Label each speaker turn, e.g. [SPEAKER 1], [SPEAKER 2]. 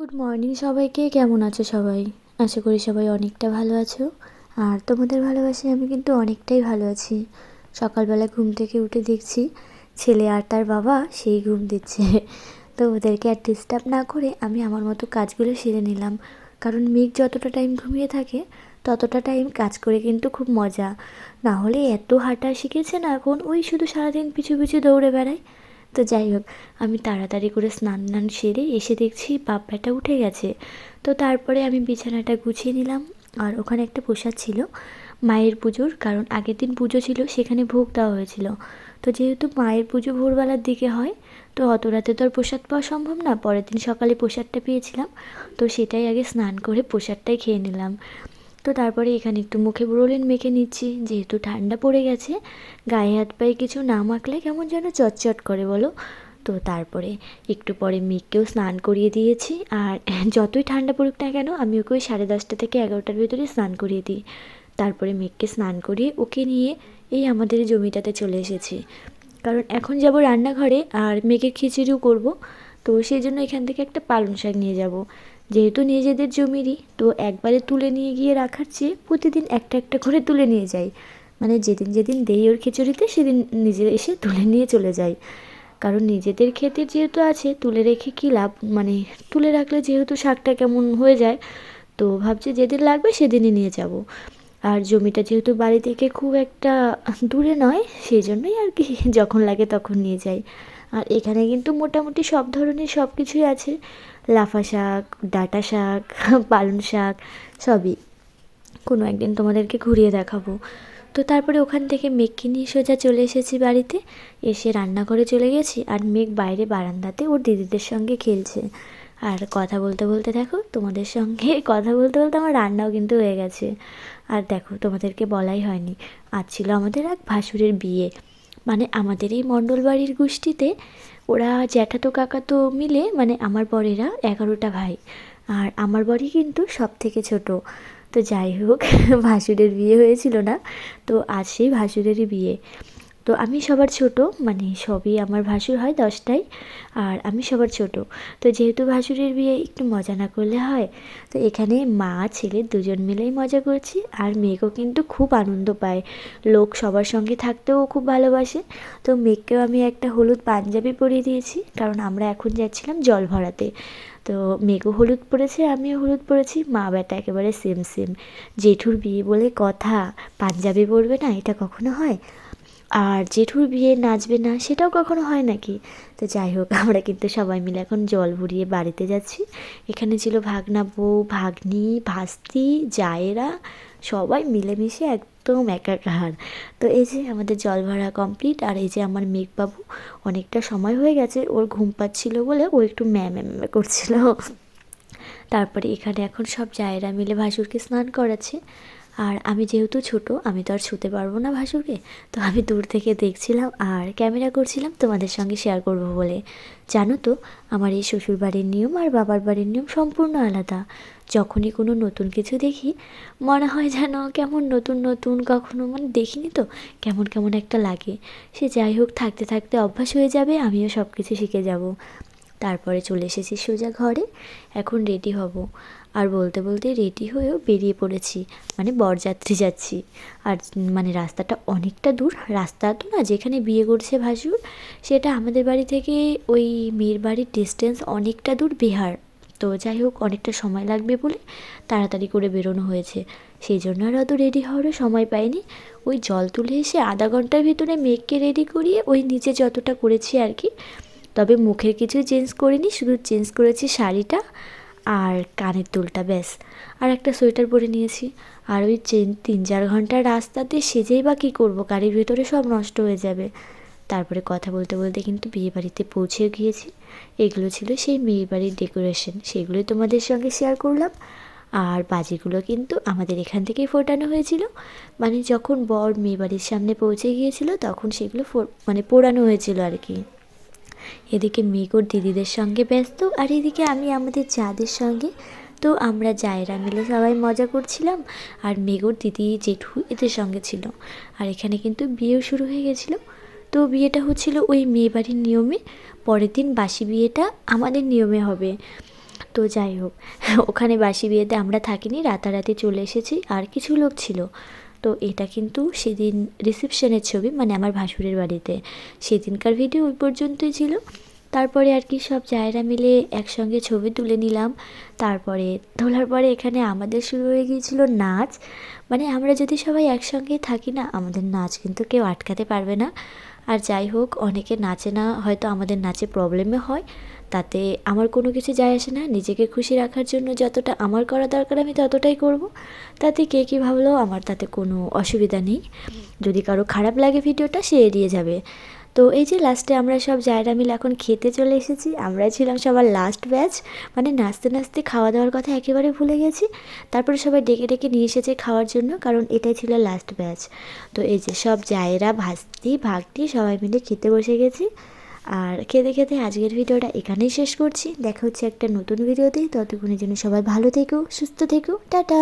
[SPEAKER 1] Good morning সবাইকে, কেমন আছো সবাই? আশা করি সবাই অনেকটা ভালো আছো। আর তোমাদের ভালোবাসায় আমি কিন্তু অনেকটাই ভালো আছি। সকালবেলা ঘুম থেকে উঠে দেখছি ছেলে আর তার বাবা সেই ঘুম দিচ্ছে। তো ওদেরকে আর ডিস্টার্ব না করে আমি আমার মতো কাজগুলো সেরে নিলাম। কারণ মেঘ যতটা টাইম ঘুমিয়ে থাকে, ততটা টাইম কাজ করে কিন্তু খুব মজা। না হলে এত হাঁটা শিখেছে না এখন ওই শুধু সারাদিন পিছু পিছু দৌড়ে বেড়ায়। তো যাই হোক, আমি তাড়াতাড়ি করে স্নান টান সেরে এসে দেখছি বাপ বাপ্পাটা উঠে গেছে। তো তারপরে আমি বিছানাটা গুছিয়ে নিলাম আর ওখানে একটা প্রসাদ ছিল মায়ের পুজোর, কারণ আগের দিন পুজো ছিল, সেখানে ভোগ দেওয়া হয়েছিল। তো যেহেতু মায়ের পুজো ভোরবেলার দিকে হয়, তো অত রাতে তো আর প্রসাদ পাওয়া সম্ভব না। পরের দিন সকালে প্রসাদটা পেয়েছিলাম, তো সেটাই আগে স্নান করে প্রসাদটাই খেয়ে নিলাম। তো তারপরে এখানে একটু মুখে ব্রোলিন মেখে নিচ্ছি। যেহেতু ঠান্ডা পড়ে গেছে, গায়ে হাত পায়ে কিছু না মাখলে কেমন যেন চটচট করে বলো। তো তারপরে একটু পরে মেঘকেও স্নান করিয়ে দিয়েছি আর যতই ঠান্ডা পড়ুক না কেন, আমি ওকে ওই সাড়ে দশটা থেকে এগারোটার ভেতরে স্নান করিয়ে দিই। তারপরে মেঘকে স্নান করিয়ে ওকে নিয়ে এই আমাদের জমিটাতে চলে এসেছি। কারণ এখন যাব রান্নাঘরে আর মেঘের খিচুড়িও করব। তো সেই জন্য এখান থেকে একটা পালং শাক নিয়ে যাব। যেহেতু নিজেদের জমিরই, তো একবারে তুলে নিয়ে গিয়ে রাখার চেয়ে প্রতিদিন একটা একটা করে তুলে নিয়ে যাই। মানে যেদিন যেদিন দেই ওর খিচুড়িতে, সেদিন নিজে এসে তুলে নিয়ে চলে যাই। কারণ নিজেদের ক্ষেতের যেহেতু আছে, তুলে রেখে কী লাভ? মানে তুলে রাখলে যেহেতু শাকটা কেমন হয়ে যায়, তো ভাবছি যেদিন লাগবে সেদিনই নিয়ে যাব। আর জমিটা যেহেতু বাড়ি থেকে খুব একটা দূরে নয়, সেই জন্যই আর কি যখন লাগে তখন নিয়ে যাই। আর এখানে কিন্তু মোটামুটি সব ধরনের সব কিছুই আছে। লাফা শাক, ডাঁটা শাক, পালং শাক, সবই। কোনো একদিন তোমাদেরকে ঘুরিয়ে দেখাবো। তো তারপরে ওখান থেকে মেঘকে নিয়ে সোজা চলে এসেছি বাড়িতে। এসে রান্নাঘরে চলে গেছি আর মেঘ বাইরে বারান্দাতে ওর দিদিদের সঙ্গে খেলছে। আর কথা বলতে বলতে দেখো, তোমাদের সঙ্গে কথা বলতে বলতে আমার রান্নাও কিন্তু হয়ে গেছে। আর দেখো, তোমাদেরকে বলাই হয়নি। আজ ছিল আমাদের এক ভাসুরের বিয়ে। মানে আমাদের এই মণ্ডল বাড়ির গোষ্ঠীতে ওরা জ্যাঠাতো কাকাতো মিলে মানে আমার বরেরা এগারোটা ভাই। আর আমার বরই কিন্তু সব থেকে ছোট। তো যাই হোক, ভাসুরের বিয়ে হয়েছিল না। তো আজ সেই ভাসুরেরই বিয়ে। তো আমি সবার ছোট মানে সবই আমার ভাসুর হয় দশটায়, আর আমি সবার ছোট। তো যেহেতু ভাসুরের বিয়ে একটু মজা না করলে হয়, তো এখানে মা, ছেলে দুজন মিলেই মজা করছি, আর মেয়েকেও কিন্তু খুব আনন্দ পায়। লোক সবার সঙ্গে থাকতেও খুব ভালোবাসে। তো মেয়েকেও আমি একটা হলুদ পাঞ্জাবি পরিয়ে দিয়েছি, কারণ আমরা এখন যাচ্ছিলাম জল ভরাতে। তো মেঘও হলুদ পরেছে, আমিও হলুদ পরেছি, মা বেটা একেবারে সেম সেম জেঠুর বিয়ে বলে কথা, পাঞ্জাবি পরবে না, এটা কখনো হয়? আর জেঠুর বিয়ে নাচবে না সেটাও কখনো হয় নাকি? তো যাই হোক, আমরা কিন্তু সবাই মিলে এখন জল ভরিয়ে বাড়িতে যাচ্ছি। এখানে ছিল ভাগনা বউ, ভাগ্নি, ভাস্তি, জায়েরা, সবাই মিলেমিশে একদম একাকার। তো এই যে আমাদের জল ভরা কমপ্লিট আর এই যে আমার মেঘবাবু, অনেকটা সময় হয়ে গেছে, ওর ঘুম পাচ্ছিল বলে ও একটু ম্যাম ম্যাম করছিল। তারপরে এখানে এখন সব জায়েরা মিলে ভাসুরকে স্নান করাচ্ছে। আর আমি যেহেতু ছোট, আমি তো আর ছুতে পারব না ভাসুরকে। তো আমি দূর থেকে দেখছিলাম আর ক্যামেরা করছিলাম তোমাদের সঙ্গে শেয়ার করব বলে। জানো তো, আমার এই শ্বশুর বাড়ির নিয়ম আর বাবার বাড়ির নিয়ম সম্পূর্ণ আলাদা। যখনই কোনো নতুন কিছু দেখি, মনে হয় যেন কেমন নতুন নতুন, কখনো মানে দেখিনি তো, কেমন কেমন একটা লাগে। সে যাই হোক, থাকতে থাকতে অভ্যাস হয়ে যাবে, আমিও সব কিছু শিখে যাব। তারপরে চলে এসেছি সোজা ঘরে, এখন রেডি হব। আর বলতে বলতে রেডি হয়েও বেরিয়ে পড়েছি। মানে বরযাত্রী যাচ্ছি। আর মানে রাস্তাটা অনেকটা দূর। রাস্তা তো না, যেখানে বিয়ে করছে ভাসুর, সেটা আমাদের বাড়ি থেকে ওই মেয়ের বাড়ির ডিস্টেন্স অনেকটা দূর বিহার। তো যাই হোক, অনেকটা সময় লাগবে বলে তাড়াতাড়ি করে বেরোনো হয়েছে। সেই জন্য আর অত রেডি হওয়ারও সময় পাইনি। ওই জল তুলে এসে আধা ঘণ্টার ভিতরে মেঘকে রেডি করিয়ে ওই নিচে যতটা করেছি আর কি, তবে মুখের কিছু চেঞ্জ করিনি, শুধু চেঞ্জ করেছি শাড়িটা। আর কানের দুলটা ব্যাস। আর একটা সোয়েটার পরে নিয়েছি। আর ওই চেন তিন চার ঘণ্টার রাস্তাতে সেজেই বা কী করব? গাড়ির ভেতরে সব নষ্ট হয়ে যাবে। তারপরে কথা বলতে বলতে কিন্তু বিয়ে বাড়িতে পৌঁছে গিয়েছি। এগুলো ছিল সেই মেয়ে বাড়ির ডেকোরেশন সেগুলোই তোমাদের সঙ্গে শেয়ার করলাম। আর বাজিগুলো কিন্তু আমাদের এখান থেকেই ফোটানো হয়েছিল। মানে যখন বর মেয়ে বাড়ির সামনে পৌঁছে গিয়েছিল, তখন সেগুলো মানে পোড়ানো হয়েছিল আর কি। এদিকে মেঘর দিদিদের সঙ্গে ব্যস্ত আর এদিকে আমি আমাদের চাঁদের সঙ্গে। তো আমরা জায়রা মিলে সবাই মজা করছিলাম আর মেঘর দিদি, জেঠু এদের সঙ্গে ছিল। আর এখানে কিন্তু বিয়েও শুরু হয়ে গেছিল। তো বিয়েটা হচ্ছিল ওই মেয়ে বাড়ির নিয়মে। পরের দিন বাসি বিয়েটা আমাদের নিয়মে হবে। তো যাই হোক, ওখানে বাসি বিয়েতে আমরা থাকিনি, রাতারাতি চলে এসেছি, আর কিছু লোক ছিল। তো এটা কিন্তু সেদিন রিসেপশনের ছবি মানে আমার ভাসুরের বাড়িতে। সেদিনকার ভিডিও ওই পর্যন্তই ছিল। তারপরে আর কি সব জায়গা মিলে একসঙ্গে ছবি তুলে নিলাম। তারপরে তোলার পরে এখানে আমাদের শুরু হয়ে গিয়েছিল নাচ। মানে আমরা যদি সবাই একসঙ্গে থাকি না, আমাদের নাচ কিন্তু কেউ আটকাতে পারবে না। আর যাই হোক, অনেকে নাচে না, হয়তো আমাদের নাচে প্রবলেমে হয়। তাতে আমার কোনো কিছু যায় আসে না। নিজেকে খুশি রাখার জন্য যতটা আমার করা দরকার, আমি ততটাই করব। তাতে কে কী ভাবলো, আমার তাতে কোনো অসুবিধা নেই। যদি কারও খারাপ লাগে ভিডিওটা, সে এড়িয়ে যাবে। তো এই যে লাস্টে আমরা সব জায়রা মিলে এখন খেতে চলে এসেছি, আমরা ছিলাম সবার লাস্ট ব্যাচ মানে নাচতে নাচতে খাওয়া দাওয়ার কথা একেবারে ভুলে গেছি, তারপরে সবাই ডেকে ডেকে নিয়ে এসেছে খাওয়ার জন্য, কারণ এটাই ছিল লাস্ট ব্যাচ তো এই যে সব জায়রা, ভাস্তি ভাগটি সবাই মিলে খেতে বসে গেছি, আর খেতে খেতে আজকের ভিডিওটা এখানেই শেষ করছি, দেখা হচ্ছে একটা নতুন ভিডিওতেই ততক্ষণের জন্য সবাই ভালো থেকো, সুস্থ থেকো, টাটা!